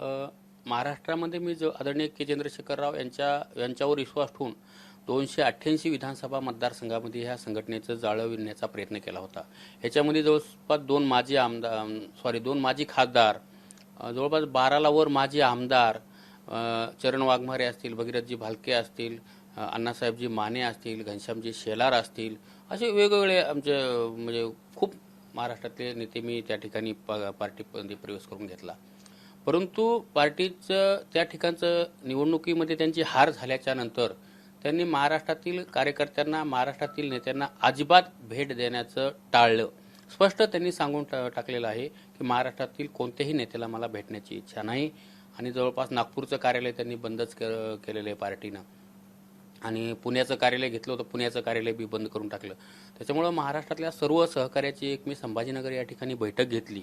महाराष्ट्रामध्ये मी जो आदरणीय के. चंद्रशेखर राव यांच्या यांच्यावर विश्वास ठेवून दोनशे अठ्ठ्याऐंशी विधानसभा मतदारसंघामध्ये ह्या संघटनेचं जाळं विणण्याचा प्रयत्न केला होता. याच्यामध्ये जवळपास दोन माजी आमदार सॉरी दोन माजी खासदार जवळपास बाराला वर माजी आमदार चरण वाघमारे असतील भगीरथजी भालके असतील अण्णासाहेबजी माने असतील घनश्यामजी शेलार असतील असे वेगवेगळे आमचे म्हणजे खूप महाराष्ट्रातले नेते मी त्या ठिकाणी प- पार्टीमध्ये प्रवेश करून घेतला. परंतु पार्टीचं त्या ठिकाणचं निवडणुकीमध्ये त्यांची हार झाल्याच्यानंतर त्यांनी महाराष्ट्रातील कार्यकर्त्यांना महाराष्ट्रातील नेत्यांना अजिबात भेट देण्याचं टाळलं. स्पष्ट त्यांनी सांगून टा- टाकलेलं आहे की महाराष्ट्रातील कोणत्याही नेत्याला मला भेटण्याची इच्छा नाही आणि जवळपास नागपूरचं कार्यालय त्यांनी बंदच केलेलं आहे पार्टीनं. आणि पुण्याचं कार्यालय घेतलं होतं पुण्याचं कार्यालय बी बंद करून टाकलं. त्याच्यामुळं महाराष्ट्रातल्या सर्व सहकार्याची एक मी संभाजीनगर या ठिकाणी बैठक घेतली.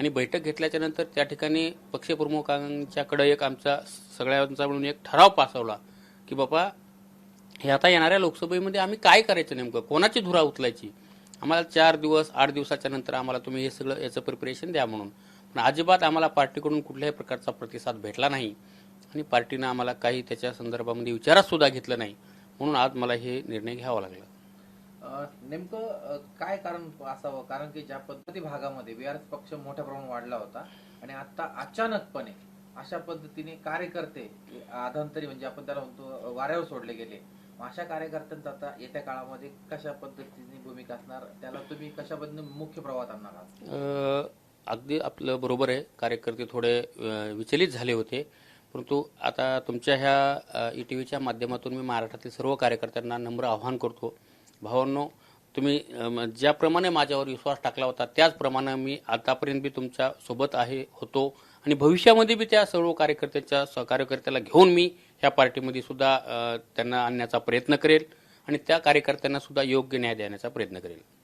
आणि बैठक घेतल्याच्या नंतर त्या ठिकाणी पक्षप्रमुखांच्याकडे एक आमचा सगळ्यांचा मिळून एक ठराव पासवला की बाबा हे आता येणाऱ्या लोकसभेमध्ये आम्ही काय करायचं नेमकं? कोणाची धुरा उचलायची? आम्हाला चार दिवस आठ दिवसाच्या नंतर आम्हाला तुम्ही हे सगळं याचं प्रिपरेशन द्या म्हणून. पण अजिबात आम्हाला पार्टीकडून कुठल्याही प्रकारचा प्रतिसाद भेटला नाही. आणि पार्टीनं आम्हाला काही त्याच्या संदर्भामध्ये विचारात सुद्धा घेतलं नाही. म्हणून आज मला हे निर्णय घ्यावा लागला. नेमकं काय कारण असावं? कारण की ज्या पद्धती भागामध्ये बीआरएस पक्ष मोठ्या प्रमाणात वाढला होता आणि आता अचानकपणे अशा पद्धतीने कार्यकर्ते आधांतरी म्हणजे आपण त्याला म्हणतो वाऱ्यावर सोडले गेले. अशा कार्यकर्त्यांचा आता येत्या काळामध्ये कशा पद्धतीने भूमिका असणार? त्याला तुम्ही कशा पद्धतीने मुख्य प्रवाहात आणणार आहात? अगदी आपलं बरोबर आहे. कार्यकर्ते थोडे विचलित झाले होते. परंतु आता तुमच्या ह्या ई टी व्हीच्या माध्यमातून मी महाराष्ट्रातील सर्व कार्यकर्त्यांना नम्र आव्हान करतो. भावांनो तुम्ही ज्याप्रमाणे माझ्यावर विश्वास टाकला होता त्याचप्रमाणे मी आतापर्यंत बी तुमच्यासोबत आहे होतो. आणि भविष्यामध्ये बी त्या सर्व कार्यकर्त्याच्या स- कार्यकर्त्याला घेऊन मी ह्या पार्टीमध्ये सुद्धा त्यांना आणण्याचा प्रयत्न करेल आणि त्या कार्यकर्त्यांना सुद्धा योग्य न्याय देण्याचा प्रयत्न करेल.